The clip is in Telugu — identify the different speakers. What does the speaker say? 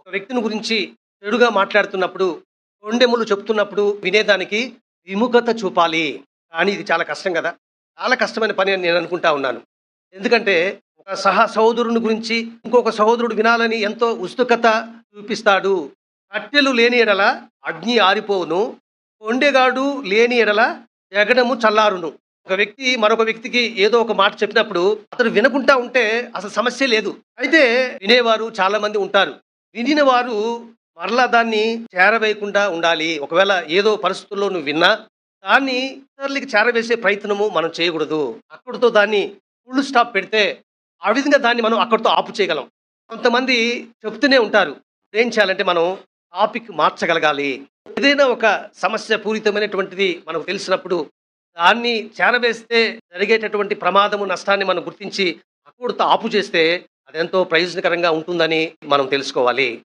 Speaker 1: ఒక వ్యక్తిని గురించి చెడుగా మాట్లాడుతున్నప్పుడు కొండెములు చెప్తున్నప్పుడు వినేదానికి విముఖత చూపాలి. కానీ ఇది చాలా కష్టం కదా. చాలా కష్టమైన పని అని నేను అనుకుంటా ఉన్నాను. ఎందుకంటే ఒక సహ సహోదరుని గురించి ఇంకొక సహోదరుడు వినాలని ఎంతో ఉత్సుకత చూపిస్తాడు. కట్టెలు లేని ఎడల అగ్ని ఆరిపోవును. కొండెగాడు లేని ఎడల జగడము చల్లారును. ఒక వ్యక్తి మరొక వ్యక్తికి ఏదో ఒక మాట చెప్పినప్పుడు అతడు వినకుంటా ఉంటే అసలు సమస్య లేదు. అయితే వినేవారు చాలా మంది ఉంటారు. వినిన వారు మరలా దాన్ని చేరవేయకుండా ఉండాలి. ఒకవేళ ఏదో పరిస్థితుల్లో నువ్వు విన్నా దాన్ని ఇతరులకి చేరవేసే ప్రయత్నము మనం చేయకూడదు. అక్కడితో దాన్ని ఫుల్ స్టాప్ పెడితే ఆ విధంగా దాన్ని మనం అక్కడితో ఆపు చేయగలం. కొంతమంది చెప్తూనే ఉంటారు. ఏం చేయాలంటే మనం టాపిక్ మార్చగలగాలి. ఏదైనా ఒక సమస్య పూరితమైనటువంటిది మనకు తెలిసినప్పుడు దాన్ని చేరవేస్తే జరిగేటటువంటి ప్రమాదము నష్టాన్ని మనం గుర్తించి అక్కడితో ఆపు చేస్తే అదెంతో ప్రయోజనకరంగా ఉంటుందని మనం తెలుసుకోవాలి.